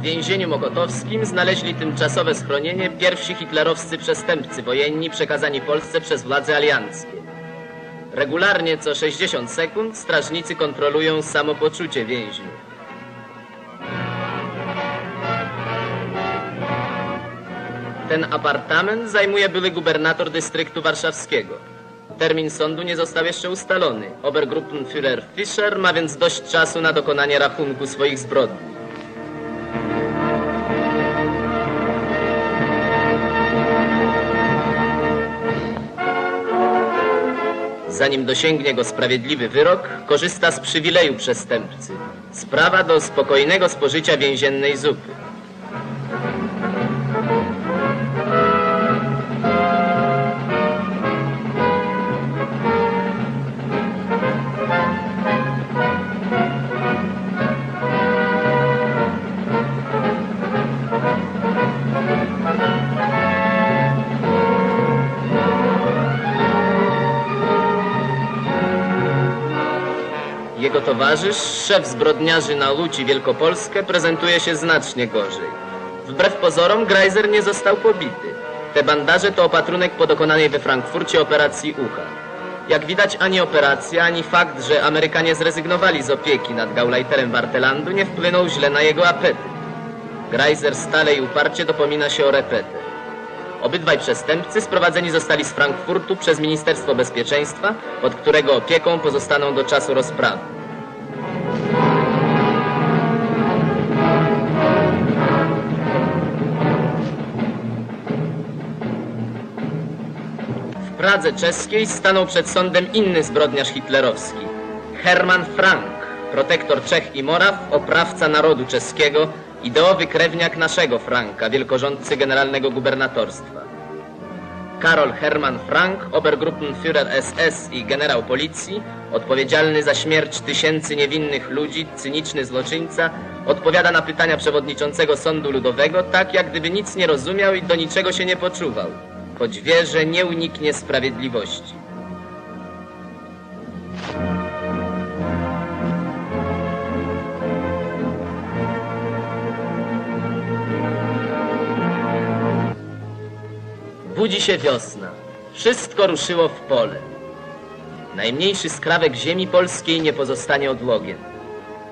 więzieniu mokotowskim znaleźli tymczasowe schronienie pierwsi hitlerowscy przestępcy wojenni przekazani Polsce przez władze alianckie. Regularnie co 60 sekund strażnicy kontrolują samopoczucie więźniów. Ten apartament zajmuje były gubernator dystryktu warszawskiego. Termin sądu nie został jeszcze ustalony. Obergruppenführer Fischer ma więc dość czasu na dokonanie rachunku swoich zbrodni. Zanim dosięgnie go sprawiedliwy wyrok, korzysta z przywileju przestępcy. Sprawa do spokojnego spożycia więziennej zupy. Towarzysz, szef zbrodniarzy na Ludzi Wielkopolskę, prezentuje się znacznie gorzej. Wbrew pozorom Greiser nie został pobity. Te bandaże to opatrunek po dokonanej we Frankfurcie operacji ucha. Jak widać, ani operacja, ani fakt, że Amerykanie zrezygnowali z opieki nad Gauleiterem Wartelandu nie wpłynął źle na jego apetyt. Greiser stale i uparcie dopomina się o repetę. Obydwaj przestępcy sprowadzeni zostali z Frankfurtu przez Ministerstwo Bezpieczeństwa, pod którego opieką pozostaną do czasu rozprawy. Pradze czeskiej stanął przed sądem inny zbrodniarz hitlerowski. Hermann Frank, protektor Czech i Moraw, oprawca narodu czeskiego, ideowy krewniak naszego Franka, wielkorządcy generalnego gubernatorstwa. Karol Hermann Frank, Obergruppenführer SS i generał policji, odpowiedzialny za śmierć tysięcy niewinnych ludzi, cyniczny zloczyńca, odpowiada na pytania przewodniczącego Sądu Ludowego tak, jak gdyby nic nie rozumiał i do niczego się nie poczuwał, choć wie, że nie uniknie sprawiedliwości. Budzi się wiosna. Wszystko ruszyło w pole. Najmniejszy skrawek ziemi polskiej nie pozostanie odłogiem.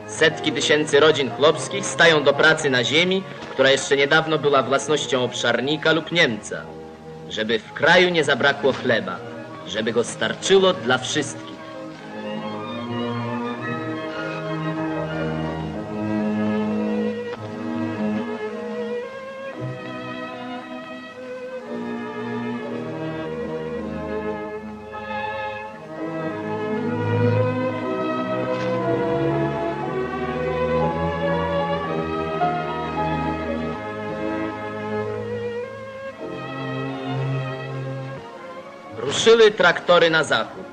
Setki tysięcy rodzin chłopskich stają do pracy na ziemi, która jeszcze niedawno była własnością obszarnika lub Niemca, żeby w kraju nie zabrakło chleba, żeby go starczyło dla wszystkich. Ruszyły traktory na zachód.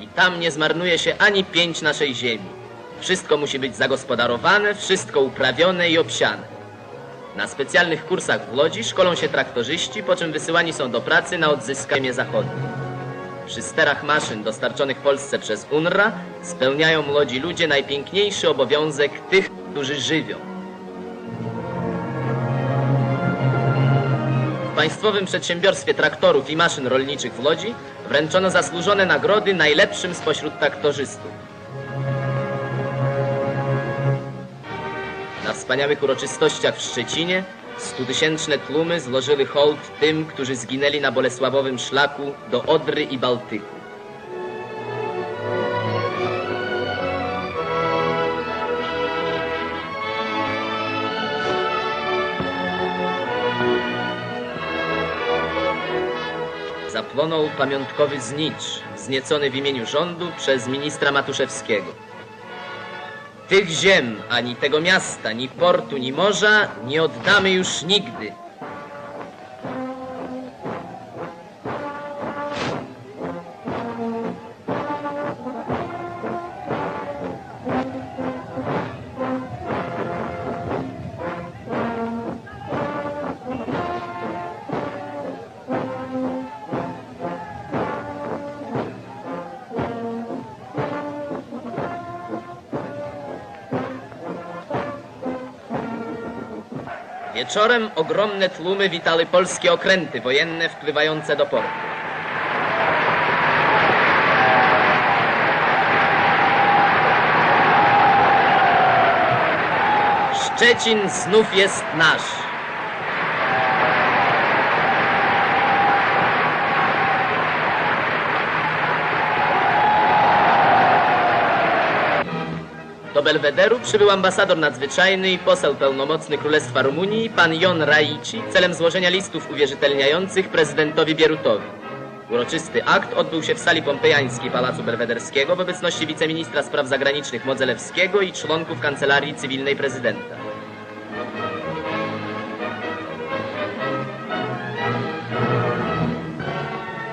I tam nie zmarnuje się ani pięć naszej ziemi. Wszystko musi być zagospodarowane, wszystko uprawione i obsiane. Na specjalnych kursach w Łodzi szkolą się traktorzyści, po czym wysyłani są do pracy na odzyskanie zachodnie. Przy sterach maszyn dostarczonych Polsce przez UNRWA spełniają młodzi ludzie najpiękniejszy obowiązek tych, którzy żywią. Państwowym Przedsiębiorstwie Traktorów i Maszyn Rolniczych w Łodzi wręczono zasłużone nagrody najlepszym spośród traktorzystów. Na wspaniałych uroczystościach w Szczecinie stutysięczne tłumy złożyły hołd tym, którzy zginęli na Bolesławowym szlaku do Odry i Bałtyku. Pamiątkowy znicz, wzniecony w imieniu rządu przez ministra Matuszewskiego. Tych ziem, ani tego miasta, ni portu, ni morza nie oddamy już nigdy. Wieczorem ogromne tłumy witały polskie okręty wojenne wpływające do portu. Szczecin znów jest nasz. Belwederu przybył ambasador nadzwyczajny i poseł pełnomocny Królestwa Rumunii, pan Jon Raici, celem złożenia listów uwierzytelniających prezydentowi Bierutowi. Uroczysty akt odbył się w sali pompejańskiej Pałacu Belwederskiego w obecności wiceministra spraw zagranicznych Modzelewskiego i członków Kancelarii Cywilnej Prezydenta.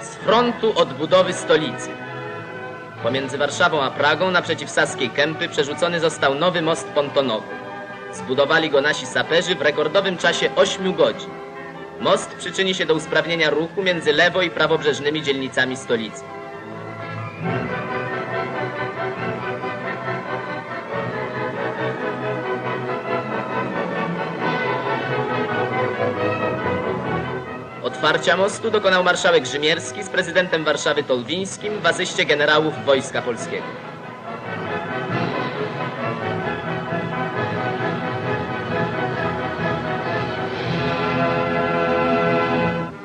Z frontu odbudowy stolicy. Pomiędzy Warszawą a Pragą naprzeciw Saskiej Kępy przerzucony został nowy most pontonowy. Zbudowali go nasi saperzy w rekordowym czasie 8 godzin. Most przyczyni się do usprawnienia ruchu między lewo i prawobrzeżnymi dzielnicami stolicy. Otwarcia mostu dokonał marszałek Rzymierski z prezydentem Warszawy Tolwińskim w asyście generałów Wojska Polskiego.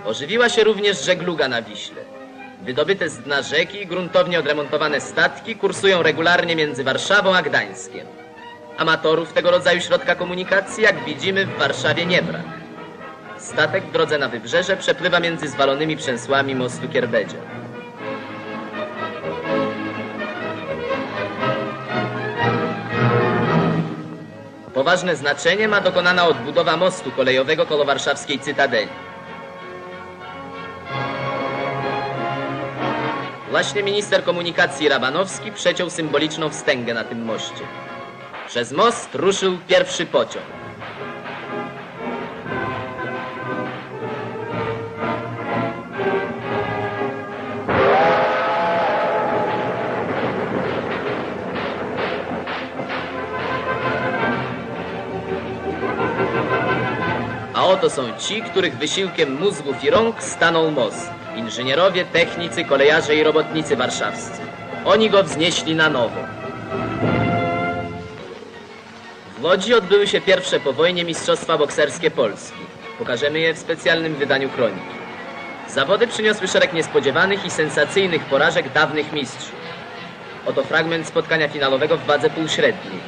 Ożywiła się również żegluga na Wiśle. Wydobyte z dna rzeki gruntownie odremontowane statki kursują regularnie między Warszawą a Gdańskiem. Amatorów tego rodzaju środka komunikacji, jak widzimy, w Warszawie nie brak. Statek w drodze na wybrzeże przepływa między zwalonymi przęsłami mostu Kierbedzia. Poważne znaczenie ma dokonana odbudowa mostu kolejowego koło warszawskiej Cytadeli. Właśnie minister komunikacji Rabanowski przeciął symboliczną wstęgę na tym moście. Przez most ruszył pierwszy pociąg. A oto są ci, których wysiłkiem mózgów i rąk stanął most. Inżynierowie, technicy, kolejarze i robotnicy warszawscy. Oni go wznieśli na nowo. W Łodzi odbyły się pierwsze po wojnie Mistrzostwa Bokserskie Polski. Pokażemy je w specjalnym wydaniu kroniki. Zawody przyniosły szereg niespodziewanych i sensacyjnych porażek dawnych mistrzów. Oto fragment spotkania finalowego w wadze półśredniej.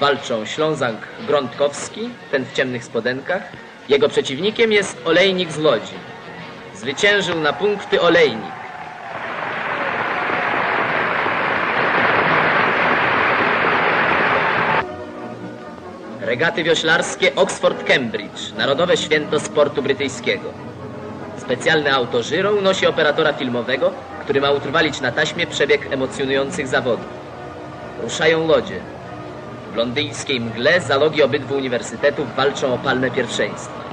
Walczą Ślązak Grądkowski, ten w ciemnych spodenkach. Jego przeciwnikiem jest Olejnik z Łodzi. Zwyciężył na punkty Olejnik. Regaty wioślarskie Oxford-Cambridge, narodowe święto sportu brytyjskiego. Specjalne auto Żyro unosi operatora filmowego, który ma utrwalić na taśmie przebieg emocjonujących zawodów. Ruszają lodzie. W londyńskiej mgle zalogi obydwu uniwersytetów walczą o palmę pierwszeństwa.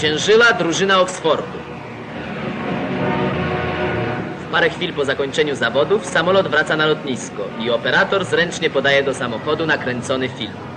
Zwyciężyła drużyna Oksfordu. W parę chwil po zakończeniu zawodów samolot wraca na lotnisko i operator zręcznie podaje do samochodu nakręcony film.